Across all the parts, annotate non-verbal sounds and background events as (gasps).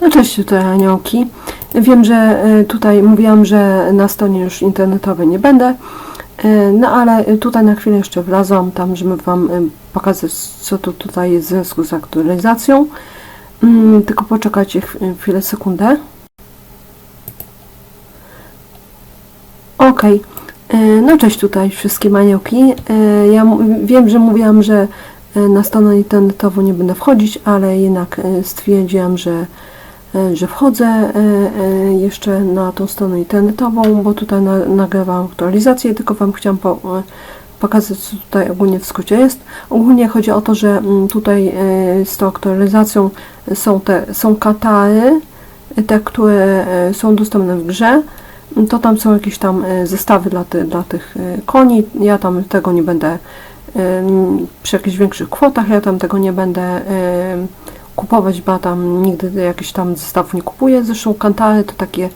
No cześć tutaj aniołki. Wiem, że e, tutaj mówiłam, że na stronie już internetowej nie będę, e, no ale tutaj na chwilę jeszcze wlazłam tam, żeby Wam e, pokazać, co tu tutaj jest w związku z aktualizacją. Mm, Tylko poczekajcie chw- chwilę, sekundę. E, No cześć tutaj wszystkim aniołki. Ja wiem, że mówiłam, że na stronę internetową nie będę wchodzić, ale jednak stwierdziłam, że, że wchodzę e, e, jeszcze na tą stronę internetową, bo tutaj na, nagrywam aktualizację, tylko Wam chciałam po, e, pokazać, co tutaj ogólnie w skrócie jest. Ogólnie chodzi o to, że mm, tutaj e, z tą aktualizacją są te są katary, te, które e, są dostępne w grze to tam są jakieś tam e, zestawy dla, ty, dla tych e, koni. Ja tam tego nie będę e, przy jakichś większych kwotach, ja tam tego nie będę e, kupować, bo ja tam nigdy jakichś tam zestawów nie kupuję. Zresztą kantary to takie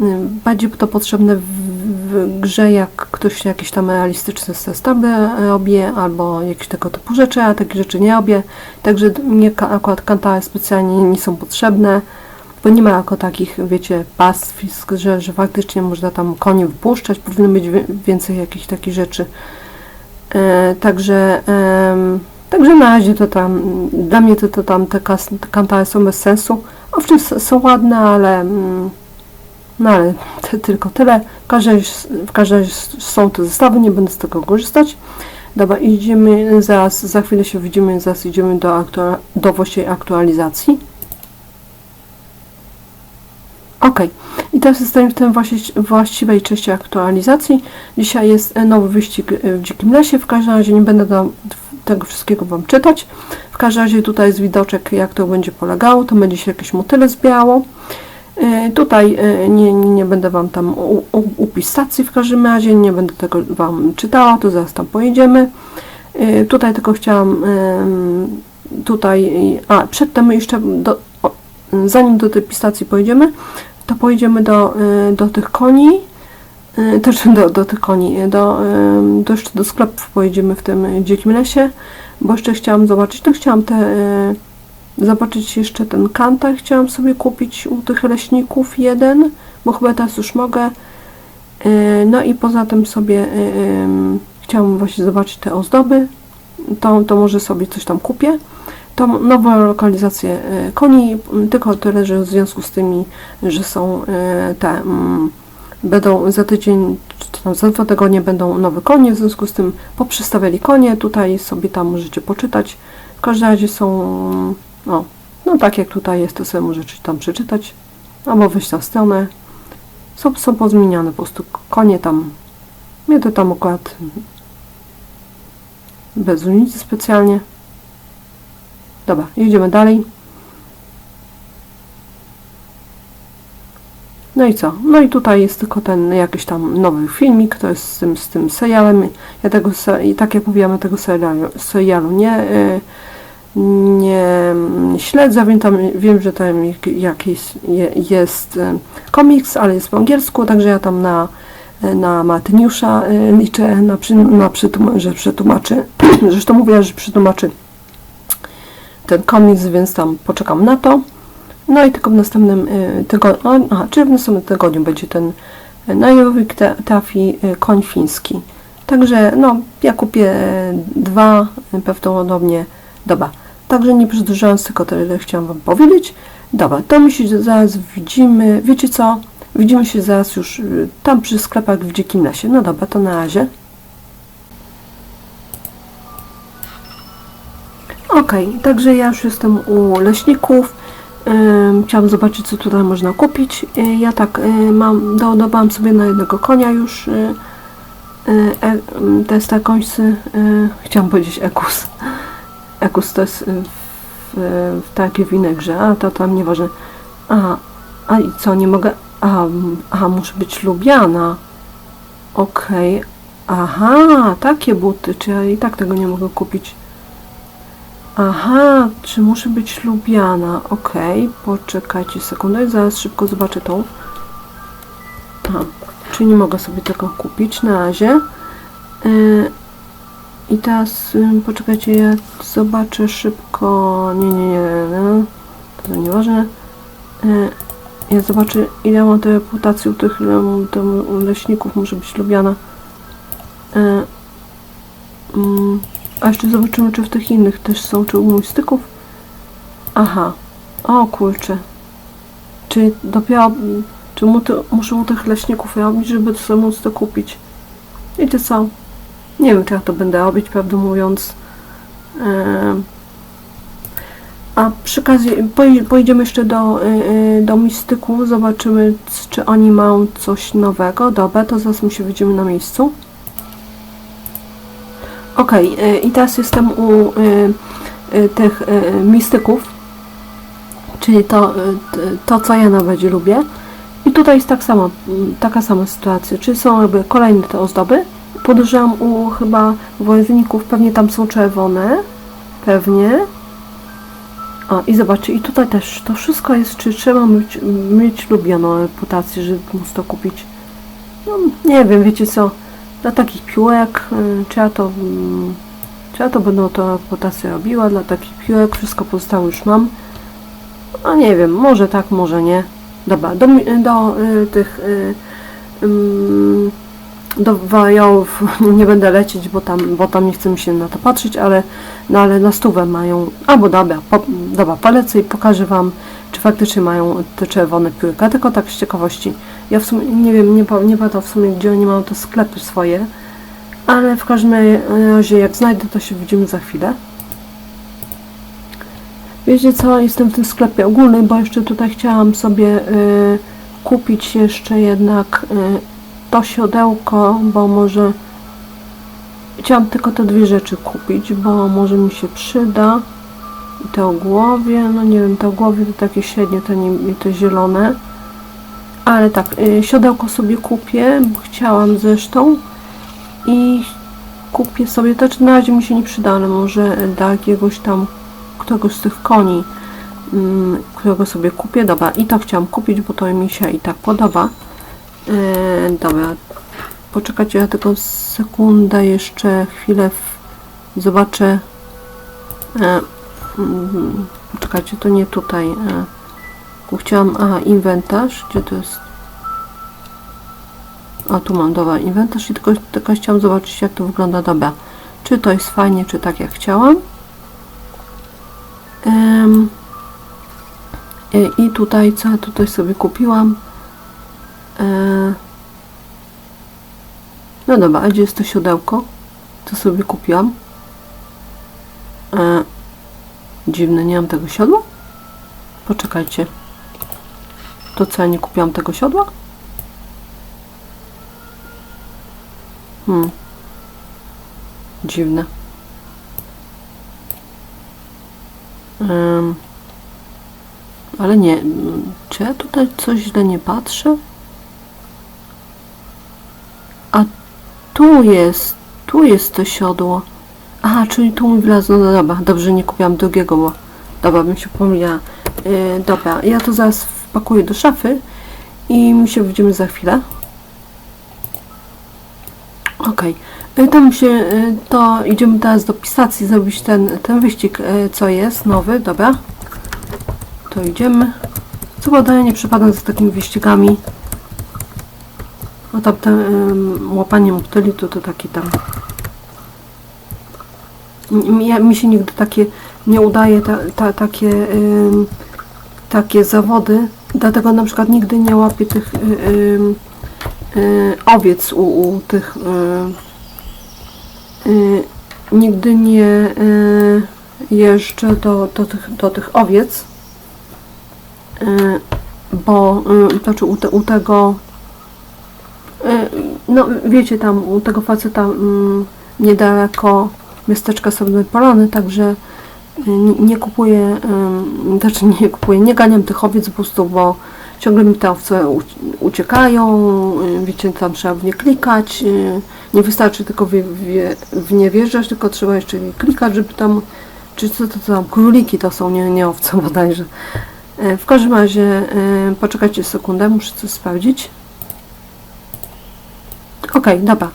m, bardziej to potrzebne w, w grze, jak ktoś jakieś tam realistyczne zestawy robi, albo jakieś tego typu rzeczy, a takie rzeczy nie robię. Także mnie akurat kantary specjalnie nie są potrzebne bo nie ma jako takich, wiecie, pastwisk, że, że faktycznie można tam konie wpuszczać, powinno być więcej jakichś takich rzeczy. E, także, em, także na razie to tam, dla mnie to, to tam te, kas, te kantary są bez sensu. Owszem, są ładne, ale, mm, no ale (laughs) ty, tylko tyle. W każdym, razie- są te zestawy, nie będę z tego korzystać. Dobra, idziemy zaraz, za chwilę się widzimy, zaraz idziemy do, aktua- do właściwej aktualizacji. Ok, i teraz jesteśmy w tym właści- właściwej części aktualizacji. Dzisiaj jest e, nowy wyścig e, w Dzikim Lesie. W każdym razie nie będę tam tego wszystkiego Wam czytać. W każdym razie tutaj jest widoczek, jak to będzie polegało. To będzie się jakieś motyle zbierało. E, Tutaj e, nie, nie, będę Wam tam upis stacji w każdym razie, nie będę tego Wam czytała, to zaraz tam pojedziemy. E, Tutaj tylko chciałam tutaj, a przedtem jeszcze do, zanim do tej pistacji pojedziemy, to pojedziemy do, do tych koni, też do, do tych koni, y, do, y, do jeszcze do sklepów pojedziemy w tym y, dzikim lesie, bo jeszcze chciałam zobaczyć, to chciałam te, y, zobaczyć jeszcze ten kantar, chciałam sobie kupić u tych leśników jeden, bo chyba teraz już mogę, Y, no i poza tym sobie y, chciałam właśnie zobaczyć te ozdoby, to, to może sobie coś tam kupię. Tą nową lokalizację y, koni, tylko tyle, że w związku z tymi, że są y, te, mm, będą za tydzień, czy tam za dwa tygodnie będą nowe konie, w związku z tym poprzestawiali konie, tutaj sobie tam możecie poczytać, w każdym razie są, no, no tak jak tutaj jest, to sobie możecie tam przeczytać, albo wejść na stronę, są, są pozmieniane po prostu konie tam, mnie to tam akurat bez różnicy specjalnie. Dobra, jedziemy dalej. No i co? No i tutaj jest tylko ten jakiś tam nowy filmik, to jest z tym, z tym serialem. Ja tego, i tak jak mówiłam, tego serialu, serialu nie, y, nie mm, śledzę, wiem, tam, wiem, że tam jak- jakiś je- jest y, komiks, ale jest po angielsku, także ja tam na, na Martyniusza y, liczę, na, przy, na przytłum- że przetłumaczy, (clears throat) zresztą mówiła, że przetłumaczy ten komiks, więc tam poczekam na to. No i tylko w następnym y, tygodniu, aha, czy w następnym tygodniu będzie ten y, na Jowik tra- trafi y, koń fiński. Także no, ja kupię dwa prawdopodobnie. Dobra, także nie przedłużając, tylko tyle chciałam Wam powiedzieć. Dobra, to my się zaraz widzimy, wiecie co? Widzimy się zaraz już tam przy sklepach w Dzikim Lesie. No dobra, to na razie. Okej, także ja już jestem u leśników. Chciałam zobaczyć, co tutaj można kupić. Y, ja tak y, mam, dodawałam sobie na jednego konia już e, y, te stakońsy. Y, chciałam powiedzieć ekus. Ekus to jest w, w, takiej grze, a to tam nieważne. Aha, a i co, nie mogę... M, aha muszę być lubiana. Okej. Aha, takie buty, czy ja i tak tego nie mogę kupić. Aha, czy muszę być lubiana? Okej, poczekajcie sekundę, zaraz szybko zobaczę tą. Aha, czy nie mogę sobie tego kupić na razie. Yy, I teraz yy, poczekajcie, ja zobaczę szybko. Nie, nie, nie, nie. To nieważne. E, Ja zobaczę, ile mam tej u tych leśników, może być lubiana. E, mm, A jeszcze zobaczymy, czy w tych innych też są, czy u mistyków. Aha. O kurczę. Czy dopiero... Czy mu to, muszę u tych leśników robić, żeby sobie móc to kupić? To co? Nie wiem, czy ja to będę robić, prawdę mówiąc. Em, a przy okazji poj- pojedziemy jeszcze do, y, y, do mistyków, zobaczymy, czy oni mają coś nowego. Dobra, to zaraz my się widzimy na miejscu. Okej, y, i teraz jestem u y, y, tych mistyków, czyli to, to, co ja najbardziej lubię. I tutaj jest tak samo, taka sama sytuacja, czyli są jakby kolejne te ozdoby. Podejrzewam u chyba wojowników, pewnie tam są czerwone, pewnie. O, i zobaczcie, i tutaj też to wszystko jest, czy trzeba mieć, mieć lubioną reputację, żeby móc to kupić. No, nie wiem, wiecie co, dla takich piłek, y, czy ja to, mm, czy ja to będę tą reputację robiła, dla takich piłek, wszystko pozostałe już mam. A nie wiem, może tak, może nie. Dobra, do, do y, tych y, ym, do wariorów (laughs) nie będę lecieć, bo tam, bo tam nie chcę mi się na to patrzeć, ale, no ale na stówę mają, albo dobra, po, dobra, polecę i pokażę Wam, czy faktycznie mają te czerwone piórka, tylko tak z ciekawości. Ja w sumie, nie wiem, nie, nie w sumie, gdzie oni mają te sklepy swoje, ale w każdym razie, jak znajdę, to się widzimy za chwilę. Wiecie co, jestem w tym sklepie ogólnym, bo jeszcze tutaj chciałam sobie y, kupić jeszcze jednak y, to siodełko, bo może chciałam tylko te dwie rzeczy kupić, bo może mi się przyda. I te o głowie, no nie wiem, te o głowie to takie średnie, te, nie, te zielone. Ale tak, y, siodełko sobie kupię, bo chciałam zresztą. I kupię sobie, to na razie mi się nie przyda, ale może dla jakiegoś tam, któregoś z tych koni, mm, którego sobie kupię. Dobra, i to chciałam kupić, bo to mi się i tak podoba. E, dobra, poczekajcie, ja tylko sekundę, jeszcze chwilę w, zobaczę. E, mm, poczekajcie, to nie tutaj. E, tu chciałam, aha, inwentarz, gdzie to jest? A tu mam, dobra, inwentarz i tylko, tylko chciałam zobaczyć, jak to wygląda, dobra. Czy to jest fajnie, czy tak jak chciałam. E, I tutaj, co ja tutaj sobie kupiłam? E, No dobra, a gdzie jest to siodełko? Co sobie kupiłam? E, Dziwne, nie mam tego siodła? Poczekajcie. To co, ja nie kupiłam tego siodła? Hmm. Dziwne. Em, ale nie, czy ja tutaj coś źle nie patrzę? A tu jest, tu jest to siodło. Aha, czyli tu mi wlazło, no dobra, dobrze, nie kupiłam drugiego, bo dobra, bym się pomyliła. Yy, dobra, ja to zaraz wpakuję do szafy i my się widzimy za chwilę. Okej, okay. tam się, y, to idziemy teraz do pisacji zrobić ten, ten wyścig, y, co jest, nowy, dobra. To idziemy. Co prawda ja nie przypadam za takimi wyścigami. No tam ten ym, łapanie motyli to, to taki tam. Mi, ja- mi się nigdy takie nie udaje, ta, ta, takie, ym, takie zawody. Dlatego na przykład nigdy nie łapię tych y, ym, y, owiec u, u tych. Y, y, nigdy nie y, jeżdżę do, do, tych, do tych owiec. Y, bo y, to czy u, te, u tego y, no wiecie tam u tego faceta mm, niedaleko miasteczka sobie polony, także y, nie, kupuję, znaczy nie kupuję, nie ganiam tych owiec prostu, bo ciągle mi te owce uciekają, y, wiecie, tam trzeba w nie klikać, y, nie wystarczy tylko w, w, w nie wjeżdżać, tylko trzeba jeszcze klikać, żeby tam, czy co to tam, króliki to są, nie, nie owce (laughs) bodajże. E, W każdym razie, e, poczekajcie sekundę, muszę coś sprawdzić. Okej, dobra.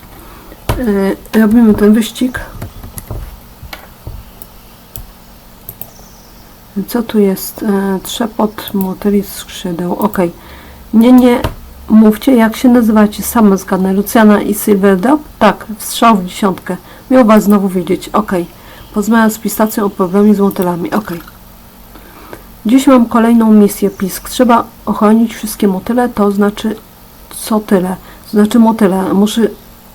E, Robimy ten wyścig. Co tu jest? E, trzepot motyli skrzydeł. Ok. Nie, nie mówcie, jak się nazywacie. Sama zgadnę. Luciana i Silverdop? Tak, strzał w dziesiątkę. Miał was znowu widzieć. Ok. Porozmawiam z pistacją o problemie z motylami. Ok. Dziś mam kolejną misję pisk. Trzeba ochronić wszystkie motyle, to znaczy co tyle? To znaczy motyle. Muszę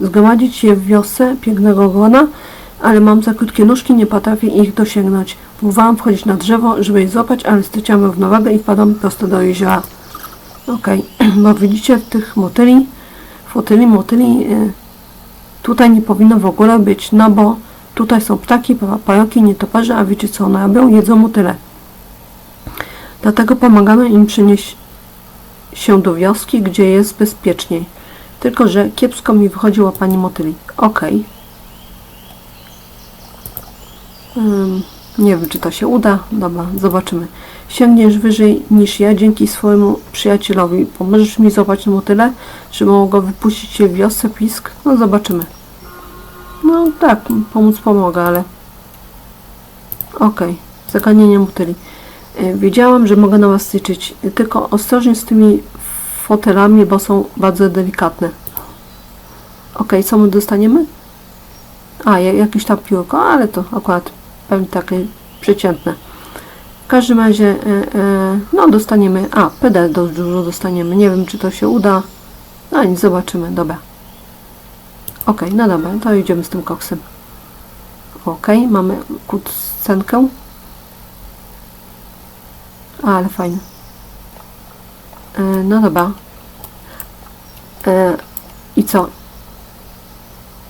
zgromadzić je w wiosce pięknego grona, ale mam za krótkie nóżki, nie potrafię ich dosięgnąć. Próbowałam wchodzić na drzewo, żeby je złapać, ale straciłam równowagę i wpadłam prosto do jeziora. Okej, (clears throat) bo widzicie tych motyli, fotyli, motyli, y, tutaj nie powinno w ogóle być, no bo tutaj są ptaki, pa- pająki, nietoperze, a wiecie co one robią? Jedzą motyle. Dlatego pomagamy im przenieść się do wioski, gdzie jest bezpieczniej. Tylko, że kiepsko mi wychodziła pani motyli. Okej. Ym, nie wiem, czy to się uda. Dobra, zobaczymy. Sięgniesz wyżej niż ja dzięki swojemu przyjacielowi. Pomożesz mi złapać motyle, żeby mogło wypuścić się w wiosce pisk? No, zobaczymy. No tak, pomóc pomogę, ale... Okej, zaganienie motyli. Y, Wiedziałam, że mogę na Was liczyć, tylko ostrożnie z tymi fotelami, bo są bardzo delikatne. Ok, co my dostaniemy? A, ja- jakieś tam piórko, ale to akurat takie przeciętne. W każdym razie, e, e, no dostaniemy, a, PD dość dużo dostaniemy, nie wiem czy to się uda. No nic, zobaczymy, dobra. Ok, no dobra, to idziemy z tym koksem. Ok, mamy scenkę. A, ale fajne. E, no dobra. I co?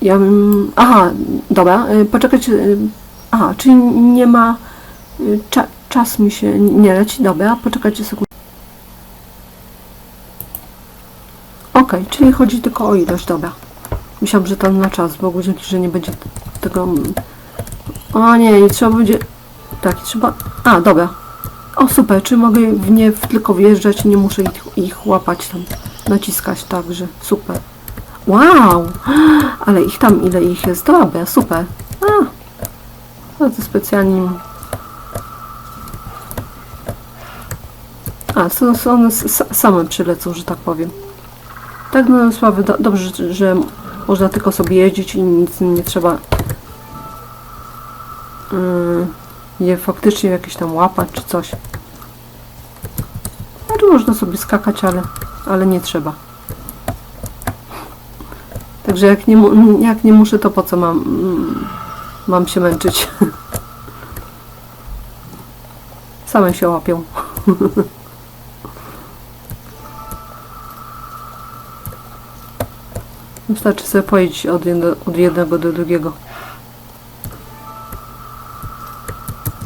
Ja bym... Aha, dobra, poczekać... Aha, czyli nie ma... e, Cza, czas mi się nie leci, dobra, poczekajcie sekundę. Okej, czyli chodzi tylko o ilość, dobra. Myślałam, że tam na czas, bo dzięki, że nie będzie tego... O nie, nie trzeba będzie... Tak, trzeba... A, dobra. O super, czy mogę w nie tylko wjeżdżać i nie muszę ich, ich łapać tam, naciskać, także super. Wow, (gasps) ale ich tam, ile ich jest, dobra, super. A, bardzo specjalnie. im- A, są, są one same przylecą, że tak powiem. Tak no sławy, do, dobrze, że, można tylko sobie jeździć i nic nie trzeba yy, je faktycznie jakieś tam łapać czy coś. Znaczy można sobie skakać, ale, ale nie trzeba. Także jak nie, jak nie muszę, to po co mam, mm, mam się męczyć? Same się łapią. Wystarczy sobie pojeździć od, jedno, od jednego do drugiego.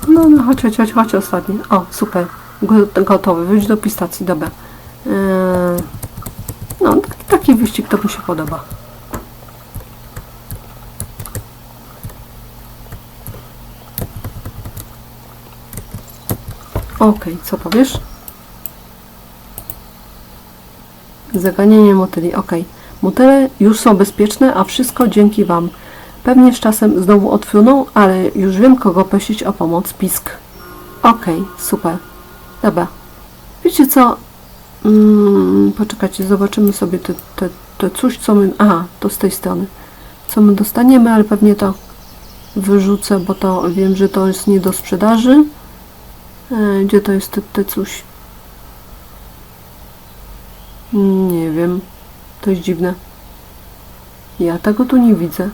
No, no, chodź, chodź, chodź, chodź ostatni. O, super. Go- Gotowy, wyjdź do pistacji, dobra. Eee, no, taki wyścig to mi się podoba. Okej, co powiesz? Zaganienie motyli, okej. Motyle już są bezpieczne, a wszystko dzięki Wam. Pewnie z czasem znowu odfruną, ale już wiem, kogo prosić o pomoc. Pisk. Okej, super. Dobra. Wiecie co? Mm, poczekajcie, zobaczymy sobie te, te, te coś, co my... Aha, to z tej strony. Co my dostaniemy, ale pewnie to wyrzucę, bo to wiem, że to jest nie do sprzedaży. E, gdzie to jest te, coś? Nie wiem. To jest dziwne. Ja tego tu nie widzę.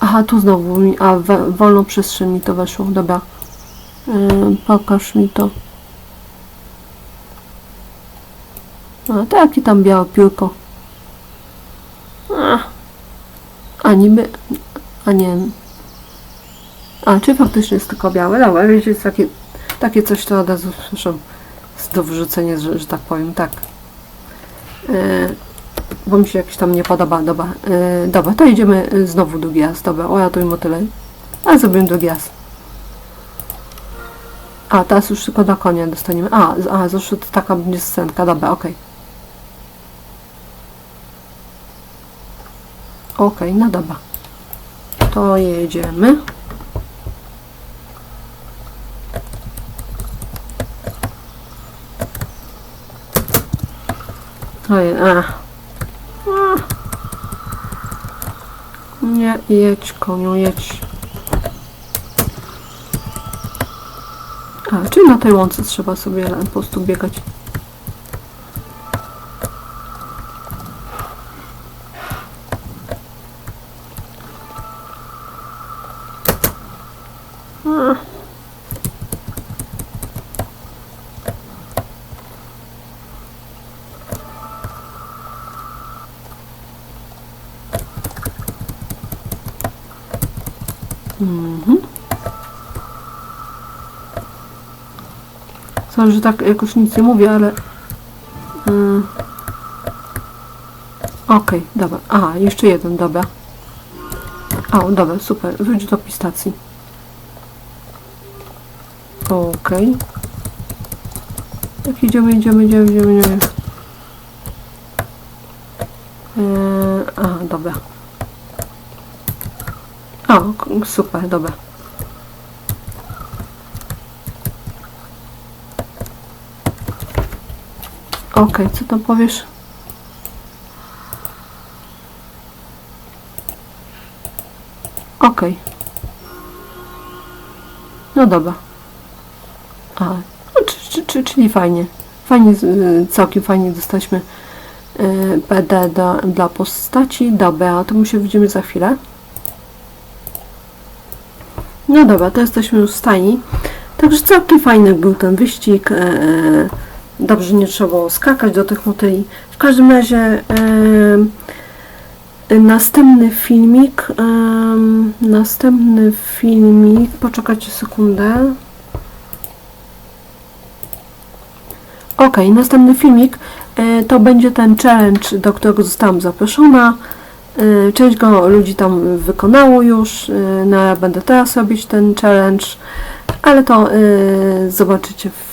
Aha, tu znowu mi, a we, wolną przestrzeń mi to weszło, dobra. Yy, pokaż mi to. A, takie tam białe piórko. A niby, a nie A, czy faktycznie jest tylko białe? Dobra, wiecie, jest takie, takie coś to od razu słyszę jest do wyrzucenia, że, że tak powiem, tak. Yy, bo mi się jakiś tam nie podoba, dobra. Yy, dobra, to idziemy yy, znowu drugi raz, dobra, o ja tu im o tyle. A zrobimy drugi raz. A, teraz już tylko na konia dostaniemy. A, a zresztą to taka będzie scenka, dobra, okej. Okej, no dobra. To jedziemy. Ojej, a. A. Nie, jedź koniu, jedź. A, czyli na tej łące trzeba sobie po prostu biegać. A. Mhm. Sorry, że tak jakoś nic nie mówię, ale... Yy. Okej, dobra. A, jeszcze jeden, dobra. O, dobra, super. Wróć do pistacji. Okej. Tak, idziemy, idziemy, idziemy, idziemy, idziemy. Yy, a, dobra. O, super, dobra. Okej, co tam powiesz? Okej. No dobra. A, no, czy, czy, czy, czyli fajnie. Fajnie, y, całkiem fajnie dostaliśmy y, PD do, dla postaci. Dobra, to my się widzimy za chwilę. No dobra, to jesteśmy już w. Także całkiem fajny był ten wyścig. e, e, Dobrze, nie trzeba było skakać do tych motyli. W każdym razie następny filmik. następny filmik. Poczekajcie sekundę. Ok, następny filmik e, to będzie ten challenge, do którego zostałam zaproszona. E, Część go ludzi tam wykonało już. e, No ja będę teraz robić ten challenge, ale to zobaczycie w,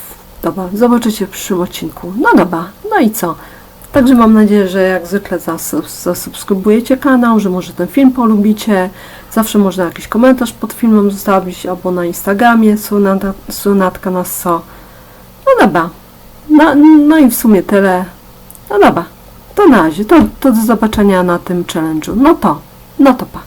dobra, zobaczycie w przyszłym odcinku. No dobra, no i co? Także mam nadzieję, że jak zwykle zasub- zasubskrybujecie kanał, że może ten film polubicie. Zawsze można jakiś komentarz pod filmem zostawić albo na Instagramie sunata, sunatka na so. No dobra. No, no i w sumie tyle. No dobra. To na razie. To, to do zobaczenia na tym challenge'u. No to. No to pa.